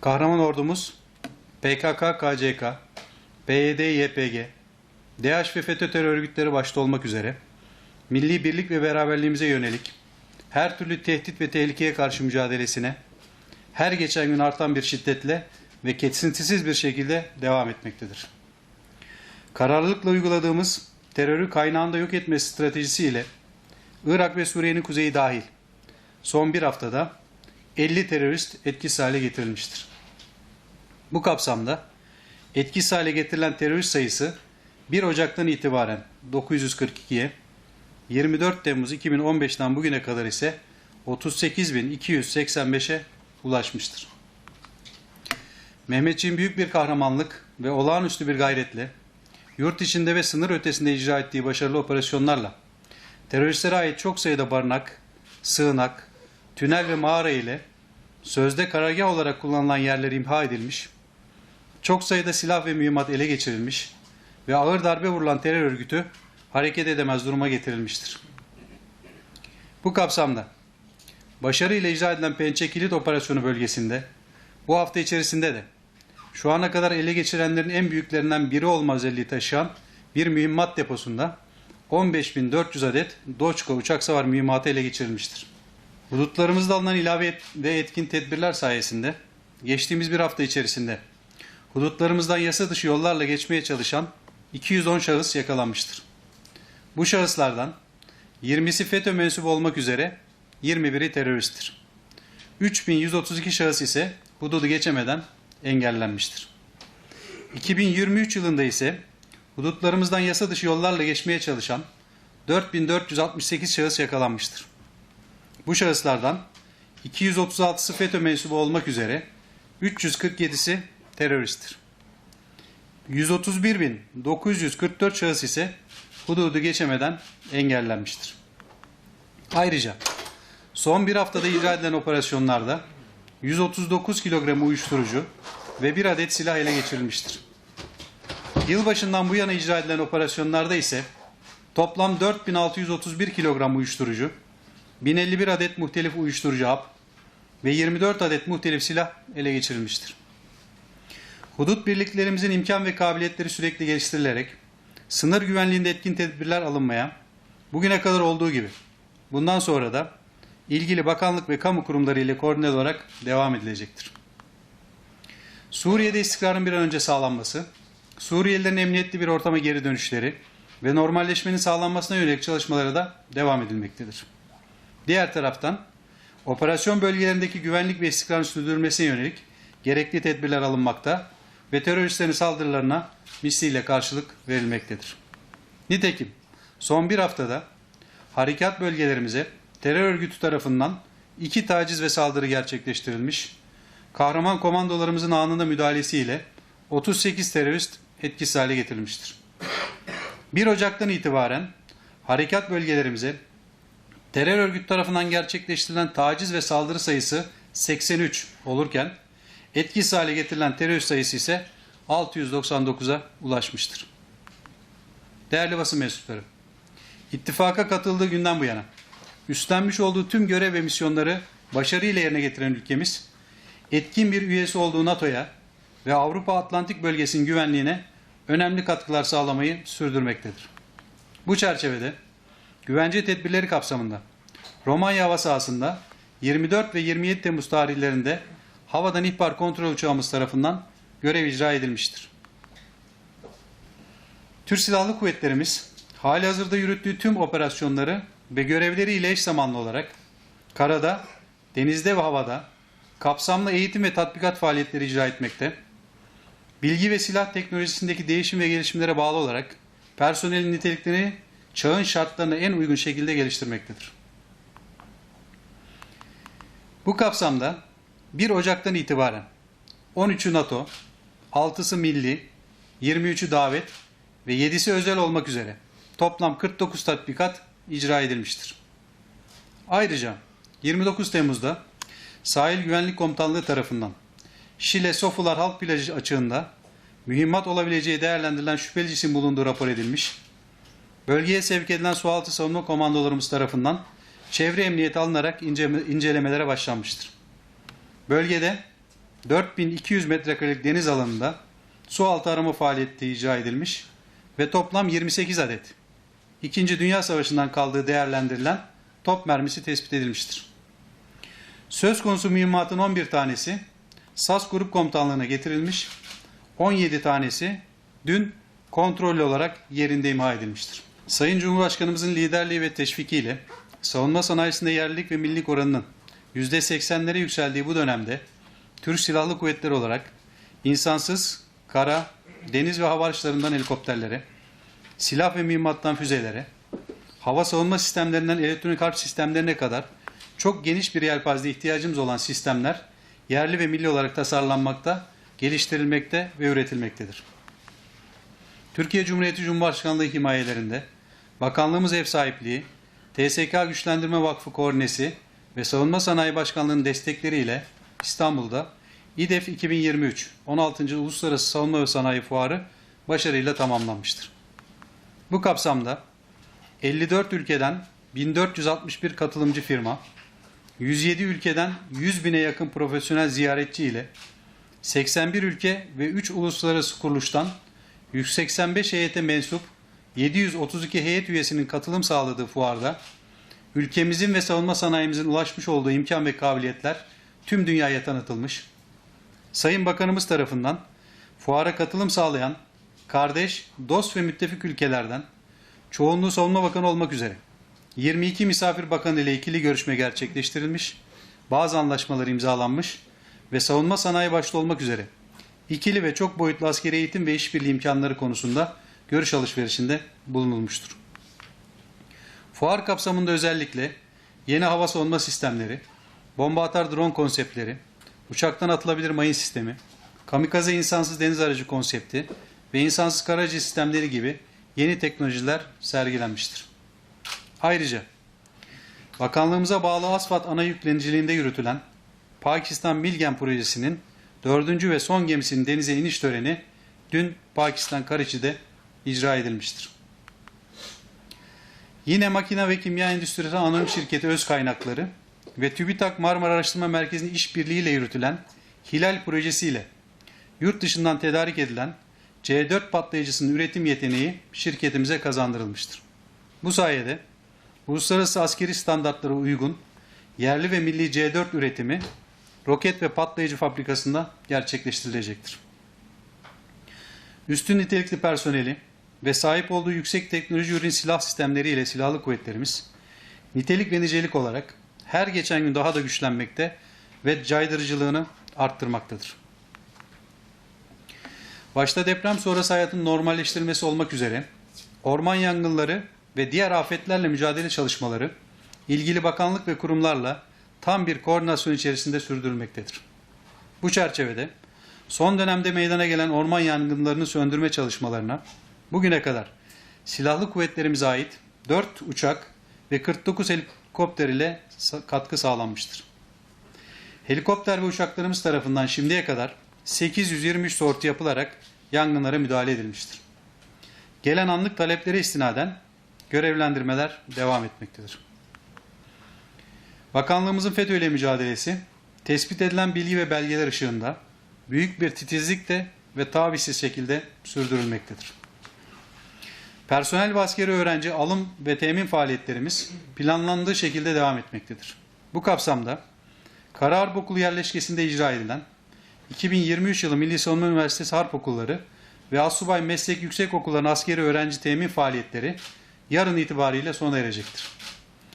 Kahraman ordumuz PKK, KCK, PYD, YPG, DH ve FETÖ terör örgütleri başta olmak üzere milli birlik ve beraberliğimize yönelik her türlü tehdit ve tehlikeye karşı mücadelesine her geçen gün artan bir şiddetle ve kesintisiz bir şekilde devam etmektedir. Kararlılıkla uyguladığımız terörü kaynağında yok etme stratejisiyle Irak ve Suriye'nin kuzeyi dahil son bir haftada 50 terörist etkisiz hale getirilmiştir. Bu kapsamda etkisiz hale getirilen terörist sayısı 1 Ocak'tan itibaren 942'ye, 24 Temmuz 2015'ten bugüne kadar ise 38.285'e ulaşmıştır. Mehmetçiğin büyük bir kahramanlık ve olağanüstü bir gayretle yurt içinde ve sınır ötesinde icra ettiği başarılı operasyonlarla teröristlere ait çok sayıda barınak, sığınak, tünel ve mağara ile sözde karargah olarak kullanılan yerler imha edilmiş, çok sayıda silah ve mühimmat ele geçirilmiş ve ağır darbe vurulan terör örgütü hareket edemez duruma getirilmiştir. Bu kapsamda başarıyla icra edilen Pençe Kilit Operasyonu bölgesinde bu hafta içerisinde de şu ana kadar ele geçirenlerin en büyüklerinden biri olma özelliği taşıyan bir mühimmat deposunda 15.400 adet Doçka uçak savar mühimmatı ele geçirilmiştir. Hudutlarımızda alınan ilave ve etkin tedbirler sayesinde geçtiğimiz bir hafta içerisinde hudutlarımızdan yasa dışı yollarla geçmeye çalışan 210 şahıs yakalanmıştır. Bu şahıslardan 20'si FETÖ mensubu olmak üzere 21'i teröristtir. 3132 şahıs ise hududu geçemeden engellenmiştir. 2023 yılında ise hudutlarımızdan yasa dışı yollarla geçmeye çalışan 4468 şahıs yakalanmıştır. Bu şahıslardan 236'sı FETÖ mensubu olmak üzere 347'si teröristtir. 131.944 şahıs ise hududu geçemeden engellenmiştir. Ayrıca son bir haftada icra edilen operasyonlarda 139 kilogram uyuşturucu ve bir adet silah ele geçirilmiştir. Yılbaşından bu yana icra edilen operasyonlarda ise toplam 4631 kilogram uyuşturucu, 1051 adet muhtelif uyuşturucu hap ve 24 adet muhtelif silah ele geçirilmiştir. Hudut birliklerimizin imkan ve kabiliyetleri sürekli geliştirilerek sınır güvenliğinde etkin tedbirler alınmaya, bugüne kadar olduğu gibi bundan sonra da ilgili bakanlık ve kamu kurumları ile koordine olarak devam edilecektir. Suriye'de istikrarın bir an önce sağlanması, Suriyelilerin emniyetli bir ortama geri dönüşleri ve normalleşmenin sağlanmasına yönelik çalışmalara da devam edilmektedir. Diğer taraftan operasyon bölgelerindeki güvenlik ve istikrarın sürdürülmesine yönelik gerekli tedbirler alınmakta ve teröristlerin saldırılarına misliyle karşılık verilmektedir. Nitekim son bir haftada harekat bölgelerimize terör örgütü tarafından iki taciz ve saldırı gerçekleştirilmiş, kahraman komandolarımızın anında müdahalesiyle 38 terörist etkisiz hale getirilmiştir. 1 Ocak'tan itibaren harekat bölgelerimize terör örgütü tarafından gerçekleştirilen taciz ve saldırı sayısı 83 olurken etkisiz hale getirilen terörist sayısı ise 699'a ulaşmıştır. Değerli basın mensupları, ittifaka katıldığı günden bu yana üstlenmiş olduğu tüm görev ve misyonları başarıyla yerine getiren ülkemiz, etkin bir üyesi olduğu NATO'ya ve Avrupa Atlantik bölgesinin güvenliğine önemli katkılar sağlamayı sürdürmektedir. Bu çerçevede güvence tedbirleri kapsamında Romanya hava sahasında 24 ve 27 Temmuz tarihlerinde havadan ihbar kontrol uçağımız tarafından görev icra edilmiştir. Türk Silahlı Kuvvetlerimiz hali hazırda yürüttüğü tüm operasyonları ve görevleriyle eş zamanlı olarak karada, denizde ve havada kapsamlı eğitim ve tatbikat faaliyetleri icra etmekte, bilgi ve silah teknolojisindeki değişim ve gelişimlere bağlı olarak personelin niteliklerini çağın şartlarına en uygun şekilde geliştirmektedir. Bu kapsamda 1 Ocak'tan itibaren 13'ü NATO, 6'sı milli, 23'ü davet ve 7'si özel olmak üzere toplam 49 tatbikat icra edilmiştir. Ayrıca 29 Temmuz'da Sahil Güvenlik Komutanlığı tarafından Şile Sofular Halk Plajı açığında mühimmat olabileceği değerlendirilen şüpheli cisim bulunduğu rapor edilmiş. Bölgeye sevk edilen sualtı savunma komandolarımız tarafından çevre emniyeti alınarak ince- incelemelere başlanmıştır. Bölgede 4200 metrekarelik deniz alanında su altı arama faaliyeti icra edilmiş ve toplam 28 adet İkinci Dünya Savaşı'ndan kaldığı değerlendirilen top mermisi tespit edilmiştir. Söz konusu mühimmatın 11 tanesi SAS Grup Komutanlığı'na getirilmiş, 17 tanesi dün kontrollü olarak yerinde imha edilmiştir. Sayın Cumhurbaşkanımızın liderliği ve teşvikiyle savunma sanayisinde yerlilik ve millilik oranının %80'lere yükseldiği bu dönemde Türk Silahlı Kuvvetleri olarak insansız kara, deniz ve hava araçlarından helikopterlere, silah ve mühimmattan füzelere, hava savunma sistemlerinden elektronik harp sistemlerine kadar çok geniş bir yelpazede ihtiyacımız olan sistemler yerli ve milli olarak tasarlanmakta, geliştirilmekte ve üretilmektedir. Türkiye Cumhuriyeti Cumhurbaşkanlığı himayelerinde Bakanlığımız ev sahipliği, TSK Güçlendirme Vakfı koordinesi ve Savunma Sanayi Başkanlığı'nın destekleriyle İstanbul'da İDEF 2023 16. Uluslararası Savunma ve Sanayi Fuarı başarıyla tamamlanmıştır. Bu kapsamda 54 ülkeden 1461 katılımcı firma, 107 ülkeden 100 bine yakın profesyonel ziyaretçi ile 81 ülke ve 3 uluslararası kuruluştan 185 heyete mensup 732 heyet üyesinin katılım sağladığı fuarda ülkemizin ve savunma sanayimizin ulaşmış olduğu imkan ve kabiliyetler tüm dünyaya tanıtılmış. Sayın Bakanımız tarafından fuara katılım sağlayan kardeş, dost ve müttefik ülkelerden çoğunluğu savunma bakanı olmak üzere 22 misafir bakanı ile ikili görüşme gerçekleştirilmiş, bazı anlaşmalar imzalanmış ve savunma sanayi başta olmak üzere ikili ve çok boyutlu askeri eğitim ve işbirliği imkanları konusunda görüş alışverişinde bulunulmuştur. Fuar kapsamında özellikle yeni hava savunma sistemleri, bomba atar drone konseptleri, uçaktan atılabilir mayın sistemi, kamikaze insansız deniz aracı konsepti ve insansız karacı sistemleri gibi yeni teknolojiler sergilenmiştir. Ayrıca bakanlığımıza bağlı Asfalt ana yükleniciliğinde yürütülen Pakistan Bilgen projesinin dördüncü ve son gemisinin denize iniş töreni dün Pakistan Karachi'de icra edilmiştir. Yine makine ve kimya endüstrisi anonim şirketi öz kaynakları ve TÜBİTAK Marmara Araştırma Merkezi'nin işbirliğiyle yürütülen Hilal projesiyle yurt dışından tedarik edilen C4 patlayıcısının üretim yeteneği şirketimize kazandırılmıştır. Bu sayede uluslararası askeri standartlara uygun yerli ve milli C4 üretimi roket ve patlayıcı fabrikasında gerçekleştirilecektir. Üstün nitelikli personeli ve sahip olduğu yüksek teknoloji ürün silah sistemleri ile silahlı kuvvetlerimiz nitelik ve nicelik olarak her geçen gün daha da güçlenmekte ve caydırıcılığını arttırmaktadır. Başta deprem sonrası hayatın normalleştirilmesi olmak üzere orman yangınları ve diğer afetlerle mücadele çalışmaları ilgili bakanlık ve kurumlarla tam bir koordinasyon içerisinde sürdürülmektedir. Bu çerçevede son dönemde meydana gelen orman yangınlarını söndürme çalışmalarına bugüne kadar silahlı kuvvetlerimize ait 4 uçak ve 49 helikopter ile katkı sağlanmıştır. Helikopter ve uçaklarımız tarafından şimdiye kadar 823 sortu yapılarak yangınlara müdahale edilmiştir. Gelen anlık taleplere istinaden görevlendirmeler devam etmektedir. Bakanlığımızın FETÖ ile mücadelesi tespit edilen bilgi ve belgeler ışığında büyük bir titizlikle ve tavizsiz şekilde sürdürülmektedir. Personel ve askeri öğrenci alım ve temin faaliyetlerimiz planlandığı şekilde devam etmektedir. Bu kapsamda Kara Okulu yerleşkesinde icra edilen 2023 yılı Milli Savunma Üniversitesi Harp Okulları ve Asubay Meslek Yüksek Okulları'nın askeri öğrenci temin faaliyetleri yarın itibariyle sona erecektir.